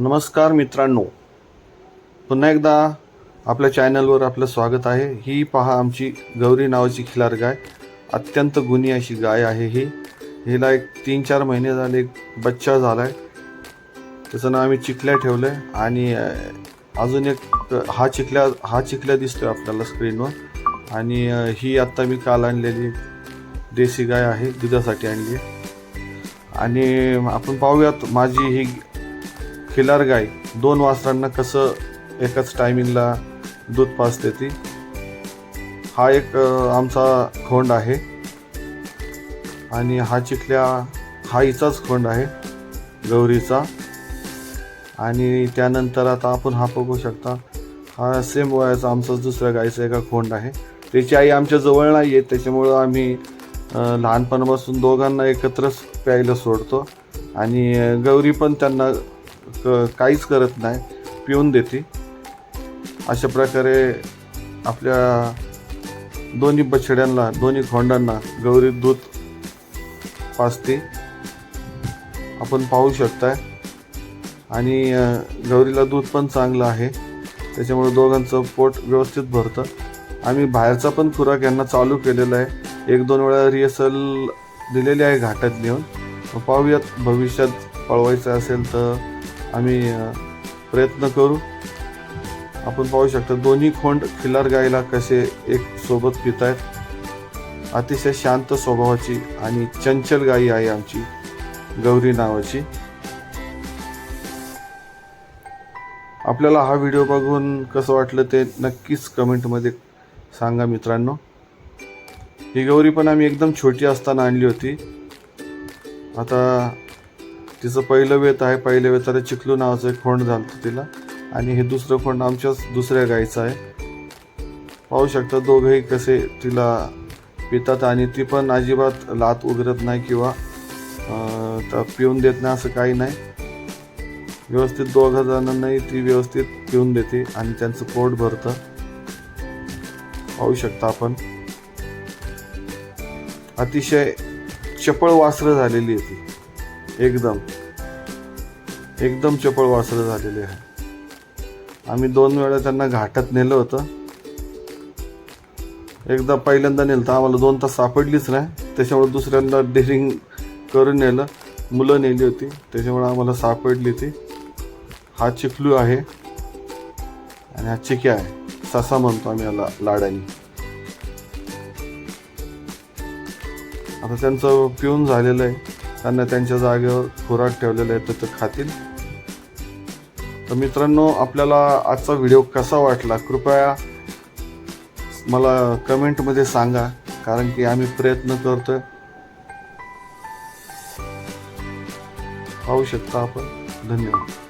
नमस्कार मित्रांनो. पुन्हा एकदा आपल्या चॅनलवर आपलं स्वागत आहे. ही पहा आमची गौरी नावाची खिलार गाय. अत्यंत गुणी अशी गाय आहे ही. हिला एक तीन चार महिने झाले एक बच्चा झाला आहे त्याचं नाव आम्ही चिखल्या ठेवलं आहे आणि अजून एक हा चिखल्या हा चिखल्या दिसतोय आपल्याला स्क्रीनवर. आणि ही आत्ता मी काल आणलेली देशी गाय आहे दुधासाठी आणली आणि आपण पाहूयात माझी ही खिलार गाय दोन वासरांना कसं एकाच टायमिंगला दूध पाजते ती? हा एक आमचा खोंड आहे. आणि हा चिखल्या हा हिचाच खोंड आहे गौरीचा. आणि त्यानंतर आता आपण हा बघू शकता हा सेम वयाचा आमचा दुसऱ्या गायचा एका खोंड आहे. त्याची आई आमच्या जवळ नाही आहे त्याच्यामुळं आम्ही लहानपणापासून दोघांना एकत्रच प्यायला सोडतो. आणि गौरी पण त्यांना क- काहीच करत नाही. पिऊन देते. अशा प्रकारे आपल्या दोन्ही बछड्यांना दोन्ही खोंडांना गौरी दूध पाजते. आपण पाहू शकताय. आणि गौरीला दूध पण चांगलं आहे. त्याच्यामुळे दोघांचं पोट व्यवस्थित भरतं. आम्ही बाहेरचा पण खुराक यांना चालू केलेला आहे. एक दोन वेळा रिहर्सल दिलेली आहे घाटात नेऊन. पाहूयात भविष्यात पळवायचं असेल तर. आम्ही प्रयत्न करू. आपण पाहू शकता दोन्ही खोंड खिलार गायला कसे एक सोबत पित आहेत अतिशय शांत स्वभावाची आणि चंचल गायी आहे आमची गौरी नावाची. आपल्याला हा व्हिडिओ बघून कसं वाटलं ते नक्कीच कमेंटमध्ये सांगा मित्रांनो. ही गौरी पण आम्ही एकदम छोटी असताना आणली होती. आता तिचं पहिलं वेत आहे पहिलं वेताला चिखलू नावाचं एक खोंड झालं तिला. आणि हे दुसरं खोंड आमच्याच दुसऱ्या गायचं आहे. पाहू शकता दोघंही कसे तिला पितात आणि ती पण अजिबात लात उघडत नाही किंवा पिऊन देत नाही असं काही नाही. व्यवस्थित दोघा जणांनाही ती व्यवस्थित पिऊन देते आणि त्यांचं पोट भरतं. पाहू शकता आपण. अतिशय चपळ वासरं झालेली आहे ती. एकदम. एकदम चपळ वासरं झालेली आहे. आम्ही दोन वेळा त्यांना घाटात नेलं होतं. एकदा पहिल्यांदा नेलं तर आम्हाला दोन तास सापडलीच नाही. त्याच्यामुळे दुसऱ्यांदा डेरिंग करून नेलं. मुलं नेली होती. त्याच्यामुळे आम्हाला सापडली ती. हा चिखलू आहे. आणि हा चिक्या आहे. ससा म्हणतो आम्ही याला लाडानी. आता त्यांचं पिऊन झालेलं आहे. त्यांना त्यांच्या जागेवर खुराक ठेवलेला आहे तर ते खातील. तर मित्रांनो आपल्याला आजचा व्हिडिओ कसा वाटला? कृपया मला कमेंटमध्ये सांगा कारण की आम्ही प्रयत्न करतोय. पाहू शकता आपण. धन्यवाद.